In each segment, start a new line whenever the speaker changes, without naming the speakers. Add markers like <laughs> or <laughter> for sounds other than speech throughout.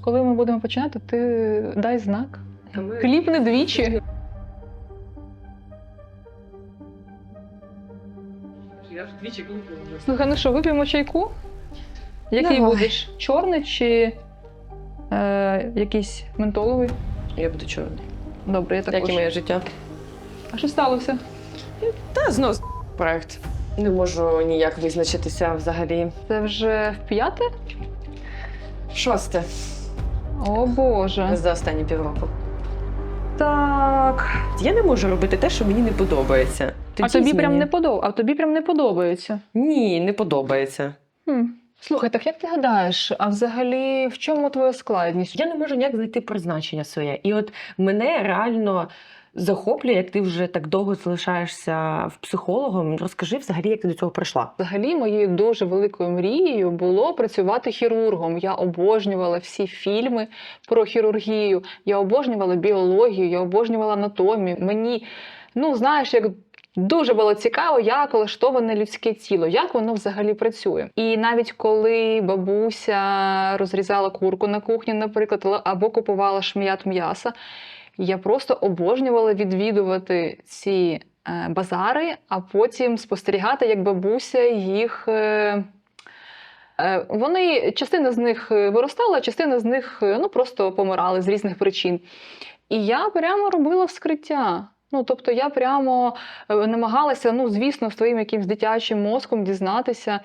Коли ми будемо починати, ти дай знак. Кліпни двічі.
Я ж двічі кліпнула.
Слухай, ну що, вип'ємо чайку? Який
Давай.
будеш? Чорний чи е, якийсь ментоловий?
Я буду чорний.
Добре, я
Як і моє життя.
А що сталося?
Та знов з- проект. Не можу ніяк визначитися взагалі.
Це вже в п'яте?
Шосте
О Боже.
за останні півроку.
Так.
Я не можу робити те, що мені не подобається.
А тобі прям не подоб... а тобі прям не подобається.
Ні, не подобається.
Хм. Слухай, так як ти гадаєш, а взагалі в чому твоя складність?
Я не можу ніяк знайти призначення своє. І от мене реально захоплює, як ти вже так довго залишаєшся в психологом. Розкажи взагалі, як ти до цього прийшла.
Взагалі, моєю дуже великою мрією було працювати хірургом. Я обожнювала всі фільми про хірургію, я обожнювала біологію, я обожнювала анатомію. Мені, ну знаєш, як. Дуже було цікаво, як влаштоване людське тіло, як воно взагалі працює. І навіть коли бабуся розрізала курку на кухні, наприклад, або купувала шм'ят м'яса, я просто обожнювала відвідувати ці е, базари, а потім спостерігати, як бабуся їх. е, е, Вони частина з них виростала, частина з них ну, просто помирали з різних причин. І я прямо робила вскриття. Ну, тобто я прямо намагалася, ну, звісно, своїм якимсь дитячим мозком дізнатися,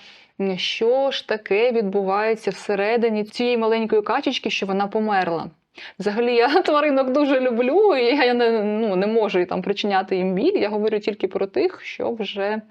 що ж таке відбувається всередині цієї маленької качечки, що вона померла. Взагалі, я <laughs> тваринок дуже люблю, і я не, ну, не можу там причиняти їм біль. Я говорю тільки про тих, що вже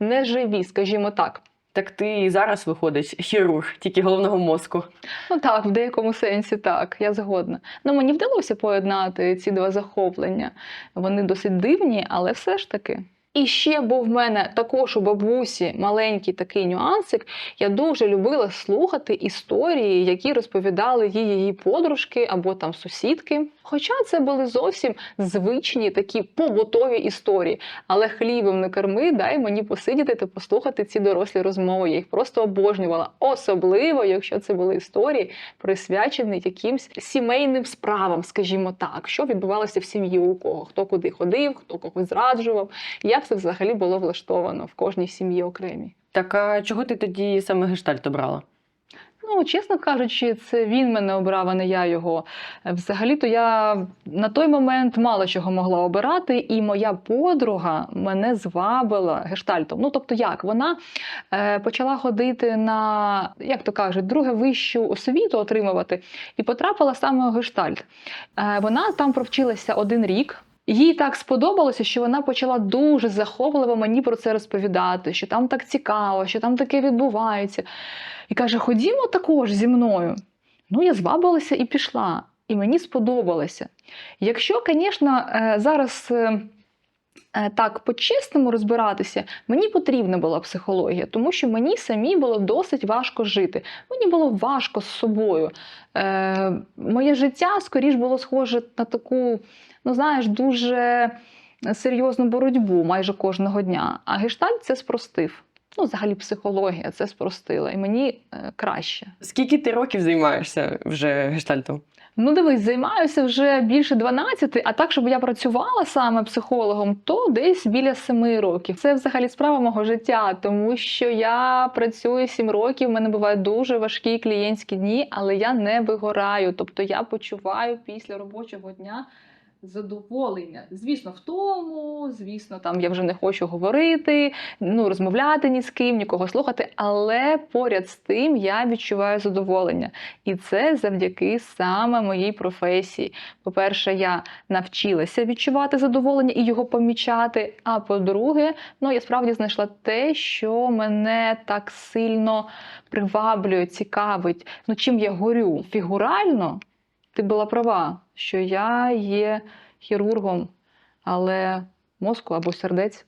не живі, скажімо так.
Так ти і зараз виходить хірург, тільки головного мозку.
Ну так, в деякому сенсі так, я згодна. Ну мені вдалося поєднати ці два захоплення. Вони досить дивні, але все ж таки. І ще був в мене також у бабусі маленький такий нюансик. Я дуже любила слухати історії, які розповідали їй її подружки або там сусідки. Хоча це були зовсім звичні такі побутові історії. Але хлібом не корми, дай мені посидіти та послухати ці дорослі розмови. Я їх просто обожнювала. Особливо, якщо це були історії, присвячені якимсь сімейним справам, скажімо так, що відбувалося в сім'ї у кого, хто куди ходив, хто когось зраджував, як це взагалі було влаштовано в кожній сім'ї окремій.
Так а чого ти тоді саме гештальт обрала?
Ну, чесно кажучи, це він мене обрав, а не я його. Взагалі-то я на той момент мало чого могла обирати, і моя подруга мене звабила гештальтом. Ну, тобто, як вона е, почала ходити на, як то кажуть, друге вищу освіту отримувати, і потрапила саме у гештальт. Е, вона там провчилася один рік. Їй так сподобалося, що вона почала дуже захопливо мені про це розповідати, що там так цікаво, що там таке відбувається. І каже: Ходімо також зі мною. Ну, я звабилася і пішла, і мені сподобалося. Якщо, звісно, е, зараз. е, е, Так, по-чесному розбиратися, мені потрібна була психологія, тому що мені самій було досить важко жити. Мені було важко з собою. Моє життя скоріш було схоже на таку, ну знаєш, дуже серйозну боротьбу майже кожного дня. А гештальт це спростив. Ну, взагалі, психологія це спростила, і мені е, краще.
Скільки ти років займаєшся вже гештальтом?
Ну, дивись, займаюся вже більше 12, а так, щоб я працювала саме психологом, то десь біля 7 років. Це взагалі справа мого життя, тому що я працюю 7 років, в мене бувають дуже важкі клієнтські дні, але я не вигораю. Тобто я почуваю після робочого дня. Задоволення, звісно, в тому, звісно, там я вже не хочу говорити, ну розмовляти ні з ким, нікого слухати, але поряд з тим я відчуваю задоволення. І це завдяки саме моїй професії. По-перше, я навчилася відчувати задоволення і його помічати. А по-друге, ну я справді знайшла те, що мене так сильно приваблює, цікавить. Ну чим я горю фігурально. Ти була права, що я є хірургом, але мозку або сердець.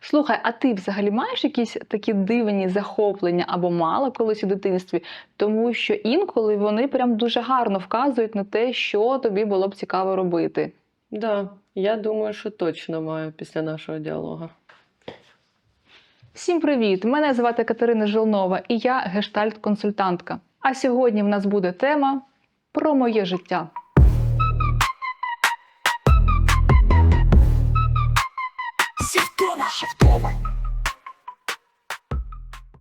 Слухай, а ти взагалі маєш якісь такі дивні захоплення або мала колись у дитинстві? Тому що інколи вони прям дуже гарно вказують на те, що тобі було б цікаво робити.
Да, я думаю, що точно маю після нашого діалогу.
Всім привіт! Мене звати Катерина Жилнова і я гештальт-консультантка. А сьогодні в нас буде тема про моє життя.
Сівтона, шифтова.